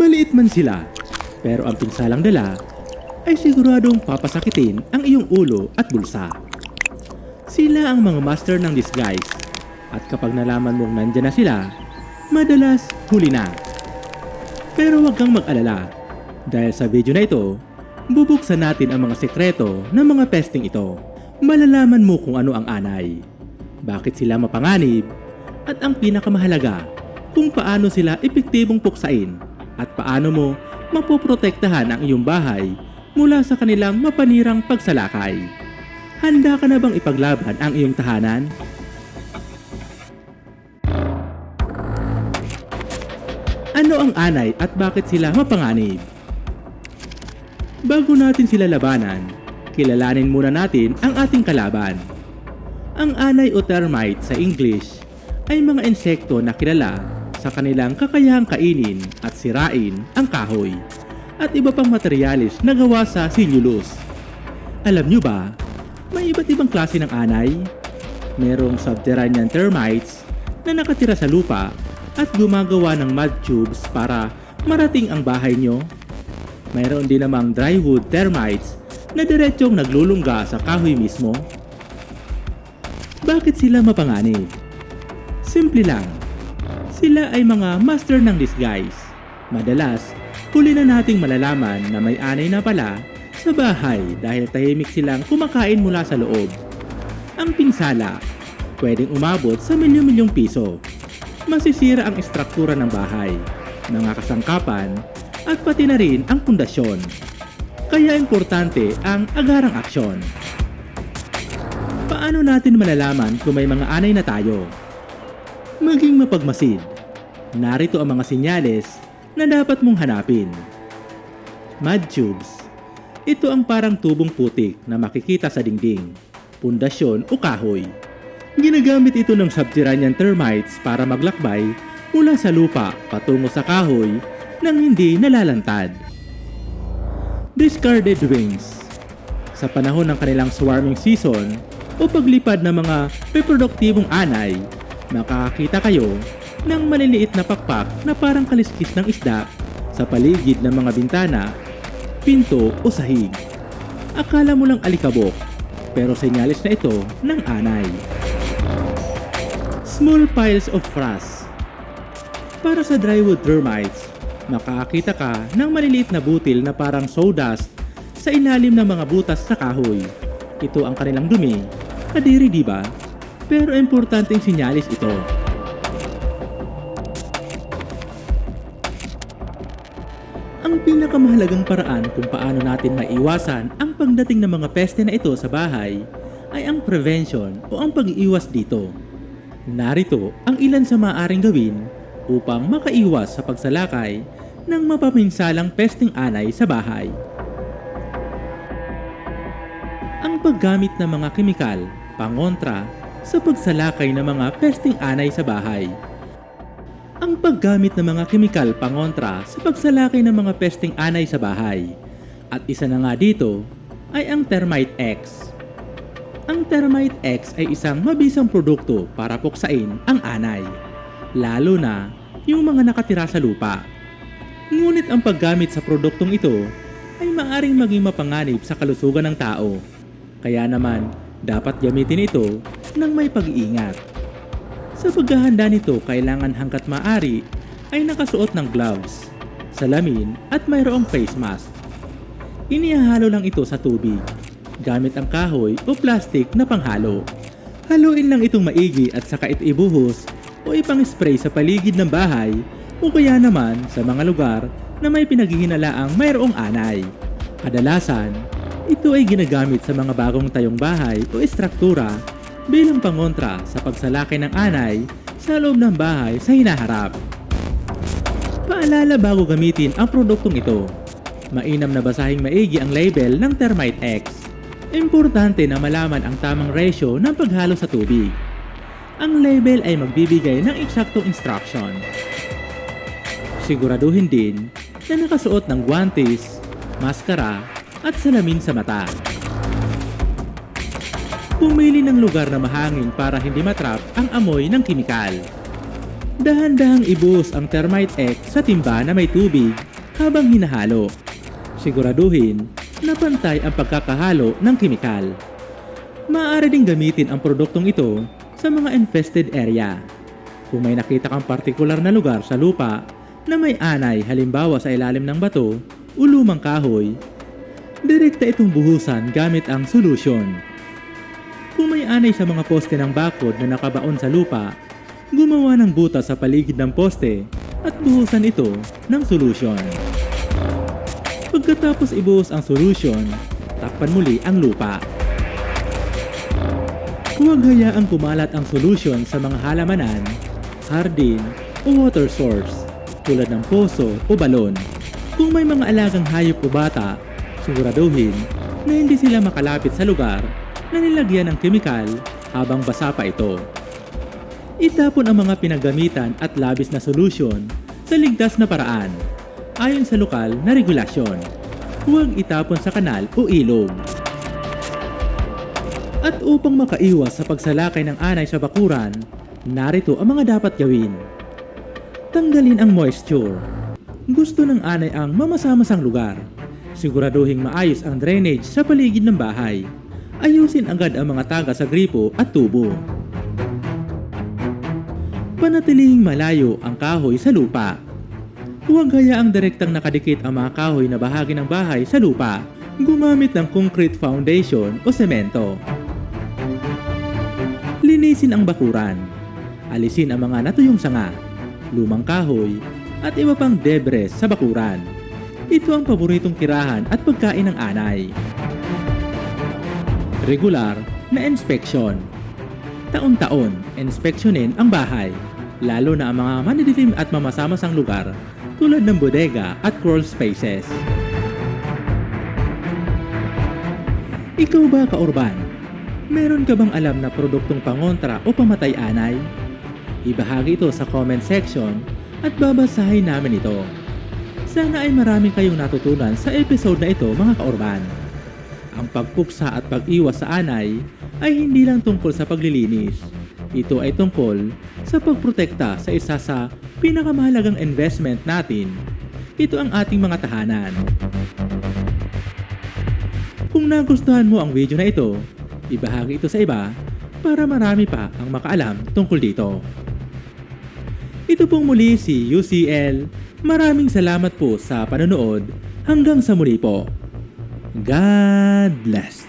Maliit man sila, pero ang pinsalang dala ay siguradong papasakitin ang iyong ulo at bulsa. Sila ang mga master ng disguise at kapag nalaman mong nandyan na sila, madalas huli na. Pero huwag kang mag-alala dahil sa video na ito, bubuksan natin ang mga sekreto ng mga pesting ito. Malalaman mo kung ano ang anay, bakit sila mapanganib, at ang pinakamahalaga, kung paano sila epektibong puksain at paano mo mapoprotektahan ang iyong bahay mula sa kanilang mapanirang pagsalakay. Handa ka na bang ipaglaban ang iyong tahanan? Ano ang anay at bakit sila mapanganib? Bago natin sila labanan, kilalanin muna natin ang ating kalaban. Ang anay o termite sa English ay mga insekto na kilala sa kanilang kakayahang kainin at sirain ang kahoy at iba pang materyales na gawa sa sinulus. Alam nyo ba, may iba't ibang klase ng anay. Merong subterranean termites na nakatira sa lupa at gumagawa ng mud tubes para marating ang bahay nyo. Mayroon din namang drywood termites na diretsyong naglulungga sa kahoy mismo. Bakit sila mapanganib? Simple lang. Sila ay mga master ng disguise. Madalas, huli na nating malalaman na may anay na pala sa bahay dahil tahimik silang kumakain mula sa loob. Ang pinsala, pwedeng umabot sa milyon-milyong piso. Masisira ang estruktura ng bahay, mga kasangkapan, at pati na rin ang pundasyon. Kaya importante ang agarang aksyon. Paano natin malalaman kung may mga anay na tayo? Maging mapagmasid. Narito ang mga sinyales na dapat mong hanapin. Mud tubes. Ito ang parang tubong putik na makikita sa dingding, pundasyon o kahoy. Ginagamit ito ng subterranean termites para maglakbay mula sa lupa patungo sa kahoy nang hindi nalalantad. Discarded wings. Sa panahon ng kanilang swarming season o paglipad ng mga reproduktibong anay, makakakita kayo ng maliliit na pakpak na parang kaliskis ng isda sa paligid ng mga bintana, pinto o sahig. Akala mo lang alikabok, pero senyalis na ito ng anay. Small piles of frost. Para sa drywood termites, makakakita ka ng maliliit na butil na parang sawdust sa ilalim ng mga butas sa kahoy. Ito ang kanilang dumi. Kadiri di ba? Pero importanteng sinyalis ito. Ang pinakamahalagang paraan kung paano natin maiwasan ang pagdating ng mga peste na ito sa bahay ay ang prevention o ang pag-iiwas dito. Narito ang ilan sa maaaring gawin upang makaiwas sa pagsalakay ng mapaminsalang pesting anay sa bahay. Ang paggamit ng mga kemikal pangontra sa pagsalakay ng mga pesting anay sa bahay. Ang paggamit ng mga kemikal pangontra sa pagsalakay ng mga pesting anay sa bahay. At isa na nga dito ay ang Termite X. Ang Termite X ay isang mabisang produkto para puksain ang anay, lalo na yung mga nakatira sa lupa. Ngunit ang paggamit sa produktong ito ay maaring maging mapanganib sa kalusugan ng tao. Kaya naman, dapat gamitin ito ng may pag-iingat. Sa paghahanda nito, kailangan hangkat maari ay nakasuot ng gloves, salamin at mayroong face mask. Inihahalo lang ito sa tubig, gamit ang kahoy o plastic na panghalo. Haluin lang itong maigi at saka ito ibuhos o ipang-spray sa paligid ng bahay o kaya naman sa mga lugar na may pinaghihinalaang mayroong anay. Kadalasan, ito ay ginagamit sa mga bagong tayong bahay o estruktura bilang pangontra sa pagsalaki ng anay sa loob ng bahay sa hinaharap. Paalala bago gamitin ang produktong ito. Mainam na basahing maigi ang label ng Termite X. Importante na malaman ang tamang ratio ng paghalo sa tubig. Ang label ay magbibigay ng eksaktong instruction. Siguraduhin din na nakasuot ng guantes, maskara at salamin sa mata. Pumili ng lugar na mahangin para hindi matrap ang amoy ng kimikal. Dahan-dahang ibuhos ang termite X sa timba na may tubig habang hinahalo. Siguraduhin na pantay ang pagkakahalo ng kimikal. Maaari ding gamitin ang produktong ito sa mga infested area. Kung may nakita kang partikular na lugar sa lupa na may anay halimbawa sa ilalim ng bato o lumang kahoy, direkta itong buhusan gamit ang solution. Kung may anay sa mga poste ng bakod na nakabaon sa lupa, gumawa ng butas sa paligid ng poste at buhusan ito ng solution. Pagkatapos ibuhos ang solution, takpan muli ang lupa. Huwag hayaang kumalat ang solution sa mga halamanan, hardin o water source tulad ng poso o balon. Kung may mga alagang hayop o bata, siguraduhin na hindi sila makalapit sa lugar na nilagyan ng kemikal habang basa pa ito. Itapon ang mga pinagamitan at labis na solusyon sa ligtas na paraan ayon sa lokal na regulasyon. Huwag itapon sa kanal o ilog. At upang makaiwas sa pagsalakay ng anay sa bakuran, narito ang mga dapat gawin. Tanggalin ang moisture. Gusto ng anay ang mamasa-masang lugar. Siguraduhin maayos ang drainage sa paligid ng bahay. Ayusin agad ang mga taga sa gripo at tubo. Panatilihing malayo ang kahoy sa lupa. Huwag hayaang direktang nakadikit ang mga kahoy na bahagi ng bahay sa lupa. Gumamit ng concrete foundation o semento. Linisin ang bakuran. Alisin ang mga natuyong sanga, lumang kahoy, at iba pang debris sa bakuran. Ito ang paboritong tirahan at pagkain ng anay. Regular na inspeksyon. Taon-taon, inspeksyonin ang bahay, lalo na ang mga manidilim at mamasamasang lugar tulad ng bodega at crawl spaces. Ikaw ba kaurban? Meron ka bang alam na produktong pangontra o pamatay anay? Ibahagi ito sa comment section at babasahin namin ito. Sana ay marami kayong natutunan sa episode na ito mga kaurban. Ang pagpuksa at pag-iwas sa anay ay hindi lang tungkol sa paglilinis. Ito ay tungkol sa pagprotekta sa isa sa pinakamahalagang investment natin. Ito ang ating mga tahanan. Kung nagustuhan mo ang video na ito, ibahagi ito sa iba para marami pa ang makaalam tungkol dito. Ito pong muli si UCL. Maraming salamat po sa panonood. Hanggang sa muli po. God bless.